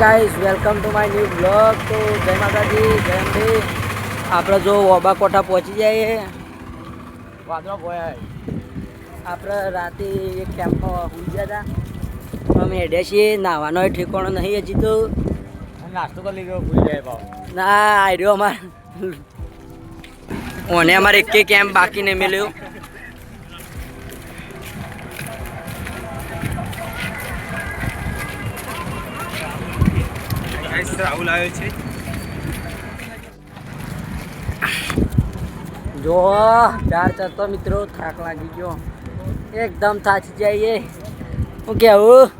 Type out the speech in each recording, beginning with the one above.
Guys welcome to my new blog તો જય માતાજી જય અંબી. આપણે જો ઓબા કોઠા પહોંચી જઈએ. વાદળો ગોયા આપણે રાતે એક કેમ્પમાં ગયા હતા. અમે એડે છીએ. નાવાનો ઠેકાણો નહીં હજી તો. નાસ્તો કરી લીધો ભૂલી જાય ભાવ ના આવ્યો અમારે. ઓને અમારે એક કેમ્પ બાકી નહીં મળ્યો રાહુલ આવ્યો છે. જો ચાર તો મિત્રો, થાક લાગી ગયો. એકદમ થાકી જઈએ. હું કેવું?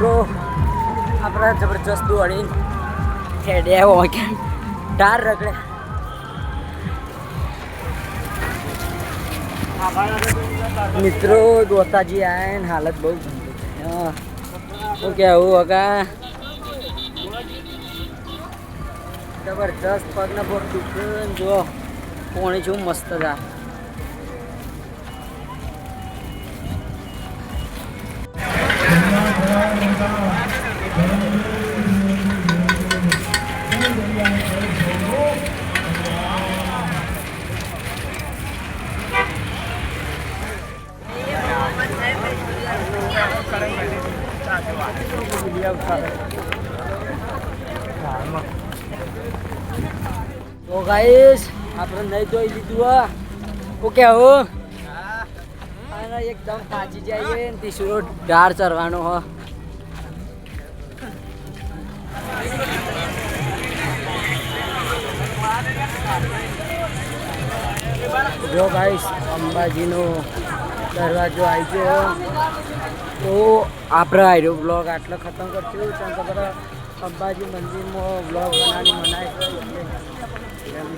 મિત્રો, આપણે જબરજસ્ત દોડી ખેડે કે ટાર રગડે. મિત્રો, દોતાજી આયા ને હાલત બહુ શું કેવું હગા જબરજસ્ત પગને પગ દુખે જો પોણી છું મસ્ત હતા તો ગાઈશ આપણે નહીં જોઈ લીધું હા શું કેવું અને એકદમ પાછી જઈએ ને તીસરો ડાળ ચરવાનો હો. જો ગાઈશ અંબાજીનો દરવાજો આવી ગયો. તો આપણે આર્યો બ્લોગ આટલો ખતમ કરશું. કારણ ખબર અંબાજી મંદિરમાં બ્લોગ બનાવી મનાય છે. એમ